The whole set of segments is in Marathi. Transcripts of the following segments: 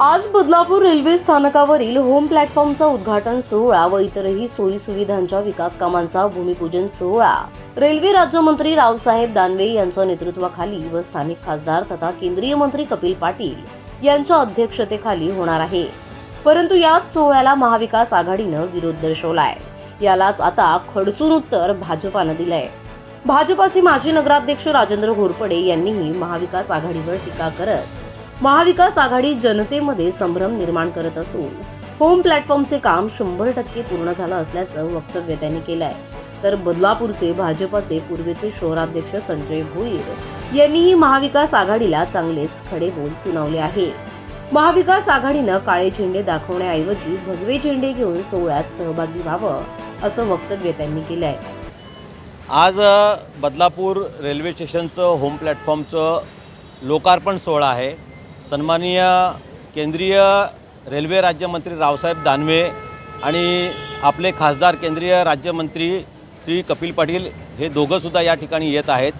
आज बदलापूर रेल्वे स्थानकावरील होम प्लॅटफॉर्मचा उद्घाटन सोहळा व इतरही सोयी सुविधांच्या विकास कामांचा भूमिपूजन सोहळा. रेल्वे राज्यमंत्री रावसाहेब दानवे यांच्या नेतृत्वाखाली व स्थानिक खासदार तथा केंद्रीय मंत्री कपिल पाटील यांच्या अध्यक्षतेखाली होणार आहे. परंतु याच सोहळ्याला महाविकास आघाडीनं विरोध दर्शवलाय. यालाच आता खडसून उत्तर भाजपानं दिलंय. भाजपाचे माजी नगराध्यक्ष राजेंद्र घोरपडे यांनीही महाविकास आघाडीवर टीका करत महाविकास आघाडी जनतेमध्ये संभ्रम निर्माण करत असून होम प्लॅटफॉर्मचे काम शंभर टक्के पूर्ण झालं असल्याचं वक्तव्य त्यांनी केलं आहे तर बदलापूरचे भाजपाचे पूर्वेचे शहराध्यक्ष संजय भोईर यांनीही महाविकास आघाडीला चांगलेच खडे बोल सुनावले आहे. महाविकास आघाडीनं काळे झेंडे दाखवण्याऐवजी भगवे झेंडे घेऊन सोहळ्यात सहभागी व्हावं असं वक्तव्य त्यांनी आहे आज बदलापूर रेल्वे स्टेशनचं होम प्लॅटफॉर्मचं लोकार्पण सोहळा आहे. सन्माननीय केंद्रीय रेल्वे राज्यमंत्री रावसाहेब दानवे आणि आपले खासदार केंद्रीय राज्यमंत्री श्री कपिल पाटील हे दोघंसुद्धा या ठिकाणी येत आहेत.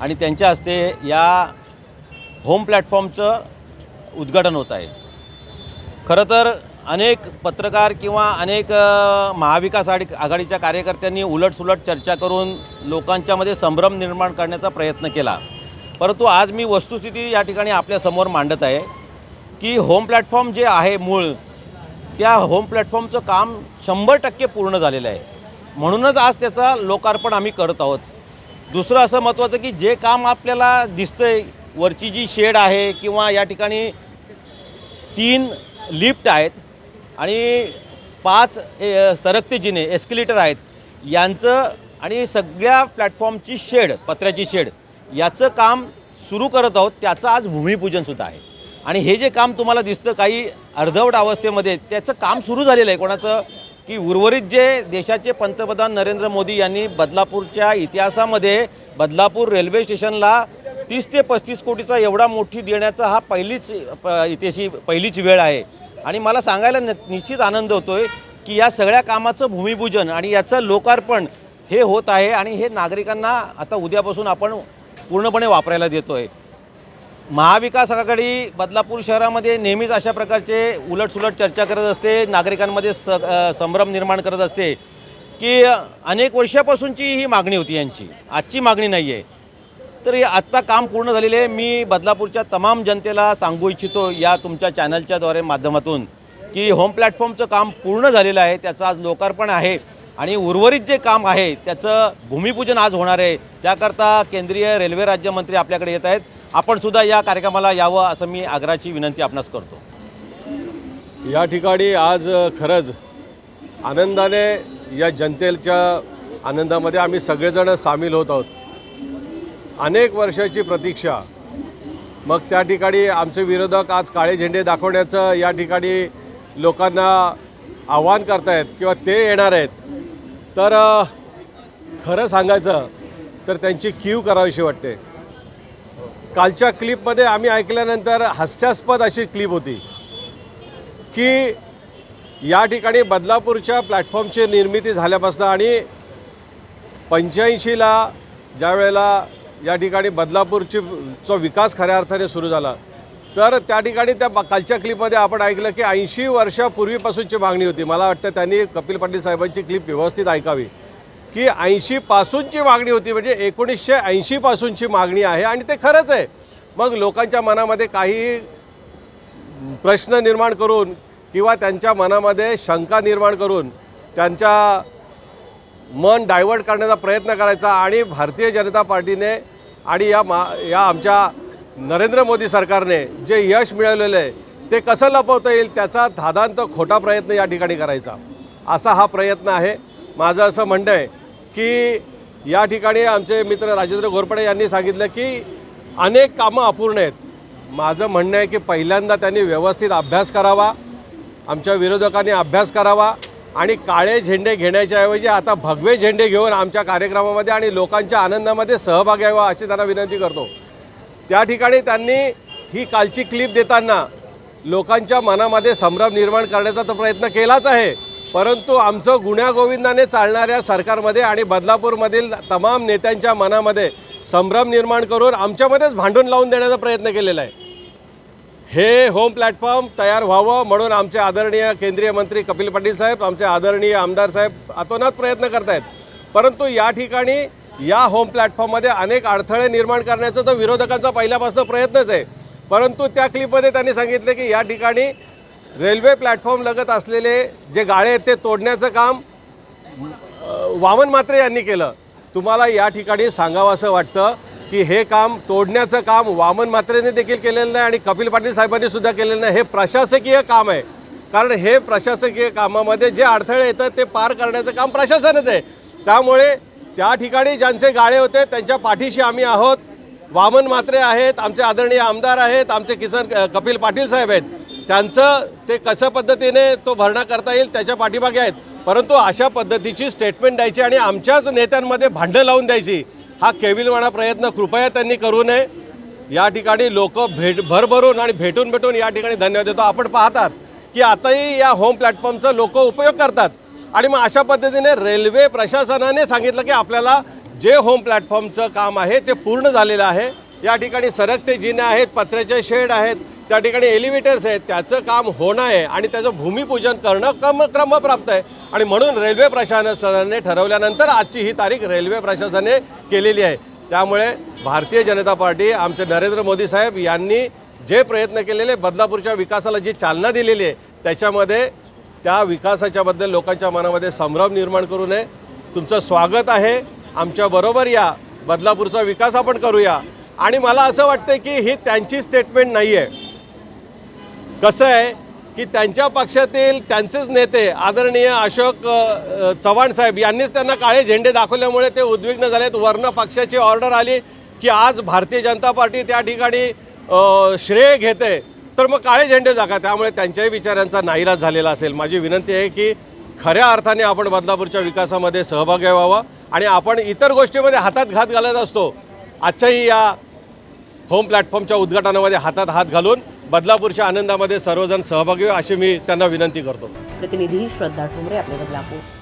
आणि त्यांच्या हस्ते या होम प्लॅटफॉर्मचं उद्घाटन होत आहे. खरं तर अनेक पत्रकार किंवा अनेक महाविकास आघाडी आघाडीच्या कार्यकर्त्यांनी उलटसुलट चर्चा करून लोकांच्यामध्ये संभ्रम निर्माण करण्याचा प्रयत्न केला. परंतु आज मी वस्तुस्थिती या ठिकाणी आपल्यासमोर मांडत आहे की होम प्लॅटफॉर्म जे आहे मूळ त्या होम प्लॅटफॉर्मचं काम शंभर टक्के पूर्ण झालेलं आहे. म्हणूनच आज त्याचा लोकार्पण आम्ही करत आहोत. दुसरं असं महत्त्वाचं की जे काम आपल्याला दिसतं आहे वरची जी शेड आहे किंवा या ठिकाणी तीन लिफ्ट आहेत आणि पाच ए, सरकते जिने एस्केलेटर आहेत यांचं आणि सगळ्या प्लॅटफॉर्मची शेड पत्र्याची शेड याचं काम सुरू करत आहोत त्याचं आज भूमिपूजनसुद्धा आहे. आणि हे जे काम तुम्हाला दिसतं काही अर्धवट अवस्थेमध्ये त्याचं काम सुरू झालेलं आहे. कोणाचं की उर्वरित जे देशाचे पंतप्रधान नरेंद्र मोदी यांनी बदलापूरच्या इतिहासामध्ये बदलापूर रेल्वे स्टेशनला तीस ते पस्तीस कोटीचा एवढा मोठी देण्याचा हा पहिलीच प- इतिहासी पहिलीच वेळ आहे. आणि मला सांगायला न निश्चित आनंद होतो आहे की या सगळ्या कामाचं भूमिपूजन आणि याचं लोकार्पण हे होत आहे. आणि हे नागरिकांना आता उद्यापासून आपण पूर्णपणे वापरायला देतो आहे महाविकास आघाडी बदलापूर शहरामध्ये नेहमीच अशा प्रकारचे उलटसुलट चर्चा करत असते नागरिकांमध्ये स संभ्रम निर्माण करत असते की अनेक वर्षापासूनची ही मागणी होती यांची. आजची मागणी नाही आहे तर हे आत्ता काम पूर्ण झालेले आहे. मी बदलापूरच्या तमाम जनतेला सांगू इच्छितो या तुमच्या चॅनलच्याद्वारे माध्यमातून की होम प्लॅटफॉर्मचं काम पूर्ण झालेलं आहे. त्याचं आज लोकार्पण आहे. आणि उर्वरित जे काम आहे त्याचं भूमिपूजन आज होणार आहे. त्याकरता केंद्रीय रेल्वे राज्यमंत्री आपल्याकडे येत आहेत. आपण सुद्धा या कार्यक्रमाला यावं असं मी आग्राची विनंती आपणास करतो. या ठिकाणी आज खरंच आनंदाने या जनतेच्या आनंदामध्ये आम्ही सगळेजण सामील होत आहोत. अनेक वर्षाची प्रतीक्षा. मग त्या ठिकाणी आमचे विरोधक आज काळे झेंडे दाखवण्याचं या ठिकाणी लोकांना आव्हान करतायत किंवा ते येणार आहेत. तर खरं सांगायचं तर त्यांची कीव करावीशी वाटते. कालच्या क्लिपमध्ये आम्ही ऐकल्यानंतर हास्यास्पद अशी क्लिप होती की या ठिकाणी बदलापूरच्या प्लॅटफॉर्मची निर्मिती झाल्यापासून आणि पंच्याऐंशीला ज्यावेळेला या ठिकाणी बदलापूरची चा विकास खऱ्या अर्थाने सुरू झाला तर त्या ठिकाणी त्या कालच्या क्लिपमध्ये आपण ऐकलं की ऐंशी वर्षापूर्वीपासूनची मागणी होती. मला वाटतं त्यांनी कपिल पाटील साहेबांची क्लिप व्यवस्थित ऐकावी. की ऐंशीपासूनची मागणी होती म्हणजे एकोणीसशे ऐंशीपासूनची मागणी आहे आणि ते खरंच आहे. मग लोकांच्या मनामध्ये काही प्रश्न निर्माण करून किंवा त्यांच्या मनामध्ये शंका निर्माण करून त्यांच्या मन डायवर्ट करण्याचा प्रयत्न करायचा आणि भारतीय जनता पार्टीने आणि या मा या आमच्या नरेंद्र मोदी सरकारने जे यश मिळवलेलं आहे ते कसं लपवता येईल त्याचा धादांत खोटा प्रयत्न या ठिकाणी करायचा. असा हा प्रयत्न आहे. माझं असं म्हणणं आहे की या ठिकाणी आमचे मित्र राजेंद्र घोरपडे यांनी सांगितलं की अनेक कामं अपूर्ण आहेत. माझं म्हणणं आहे की पहिल्यांदा त्यांनी व्यवस्थित अभ्यास करावा आमच्या विरोधकांनी अभ्यास करावा आणि काळे झेंडे घेण्याच्या ऐवजी आता भगवे झेंडे घेऊन आमच्या कार्यक्रमामध्ये आणि लोकांच्या आनंदामध्ये सहभाग घ्यावा अशी त्यांना विनंती करतो. त्या ठिकाणी त्यांनी ही कालची क्लिप देताना लोकांच्या मनामध्ये संभ्रम निर्माण करण्याचा तर प्रयत्न केलाच आहे. परंतु आमचं गुण्यागोविंदाने चालणाऱ्या सरकारमध्ये आणि बदलापूरमधील तमाम नेत्यांच्या मनामध्ये संभ्रम निर्माण करून आमच्यामध्येच भांडून लावून देण्याचा प्रयत्न केलेला आहे. हे होम प्लॅटफॉर्म तयार व्हावं म्हणून आमचे आदरणीय केंद्रीय मंत्री कपिल पाटील साहेब आमचे आदरणीय आमदार साहेब अतोनात प्रयत्न करत आहेत परंतु या ठिकाणी या होम प्लॅटफॉर्ममध्ये अनेक अडथळे निर्माण करण्याचा तर विरोधकांचा पहिल्यापासून प्रयत्नच आहे. परंतु त्या क्लिपमध्ये त्यांनी सांगितलं की या ठिकाणी रेल्वे प्लॅटफॉर्म लगत असलेले जे गाळे आहेत ते तोडण्याचं काम वामन मात्रे यांनी केलं. तुम्हाला या ठिकाणी सांगावं असं वाटतं की हे काम तोडण्याचं काम वामन मात्रेने देखील केलेलं नाही आणि कपिल पाटील साहेबांनी सुद्धा केलेलं नाही. हे प्रशासकीय काम आहे. कारण हे प्रशासकीय कामामध्ये जे अडथळे येतात ते पार करण्याचं काम प्रशासनच आहे. त्यामुळे त्या ठिकाणी ज्यांचे गाळे होते त्यांच्या पाठीशी आम्ही आहोत. वामन मात्रे आहेत आमचे आदरणीय आमदार आहेत आमचे किसन कपिल पाटील साहेब आहेत. त्यांचं ते कसं पद्धतीने तो भरणा करता येईल त्याच्या पाठीमागे आहेत. परंतु अशा पद्धतीची स्टेटमेंट द्यायची आणि आमच्याच नेत्यांमध्ये भांडं लावून द्यायची हा केविलवाणा प्रयत्न कृपया त्यांनी करू नये. या ठिकाणी लोक भेट भरभरून आणि भेटून भेटून या ठिकाणी धन्यवाद देतो. आपण पाहतात की आताही या होम प्लॅटफॉर्मचा लोक उपयोग करतात. आणि मग अशा पद्धतीने रेल्वे प्रशासनाने सांगितलं की आपल्याला जे होम प्लॅटफॉर्मचं काम आहे ते पूर्ण झालेलं आहे. या ठिकाणी सरकते जिने आहेत पत्र्याचे शेड आहेत त्या ठिकाणी एलिव्हेटर्स आहेत त्याचं काम होणं आहे आणि त्याचं भूमिपूजन करणं क्रम क्रमप्राप्त आहे. आणि म्हणून रेल्वे प्रशासनाने ठरवल्यानंतर आजची ही तारीख रेल्वे प्रशासनाने केलेली आहे. त्यामुळे भारतीय जनता पार्टी आमचे नरेंद्र मोदी साहेब यांनी जे प्रयत्न केलेले बदलापूरच्या विकासाला जी चालना दिलेली आहे त्याच्यामध्ये त्या विकासाच्याबद्दल लोकांच्या मनामध्ये संभ्रम निर्माण करू नये. तुमचं स्वागत आहे. आमच्याबरोबर या. बदलापूरचा विकास आपण करूया. आणि मला असं वाटतं की ही त्यांची स्टेटमेंट नाही आहे कसं आहे की त्यांच्या पक्षातील त्यांचेच नेते आदरणीय अशोक चव्हाण साहेब यांनीच त्यांना काळे झेंडे दाखवल्यामुळे ते उद्विग्न झालेत. वर्ण पक्षाची ऑर्डर आली की आज भारतीय जनता पार्टी त्या ठिकाणी श्रेय घेते. तर मग काळे झेंडे जागा त्यामुळे त्यांच्याही विचारांचा नाईलाज झालेला असेल. माझी विनंती आहे की खऱ्या अर्थाने आपण बदलापूरच्या विकासामध्ये सहभागी व्हावा आणि आपण इतर गोष्टीमध्ये हातात घात घालत असतो. आजच्याही या होम प्लॅटफॉर्मच्या उद्घाटनामध्ये हातात हात घालून बदलापूरच्या आनंदामध्ये सर्वजण सहभागी अशी मी त्यांना विनंती करतो. प्रतिनिधी श्रद्धा ठोंबरे आपले बदलापूर.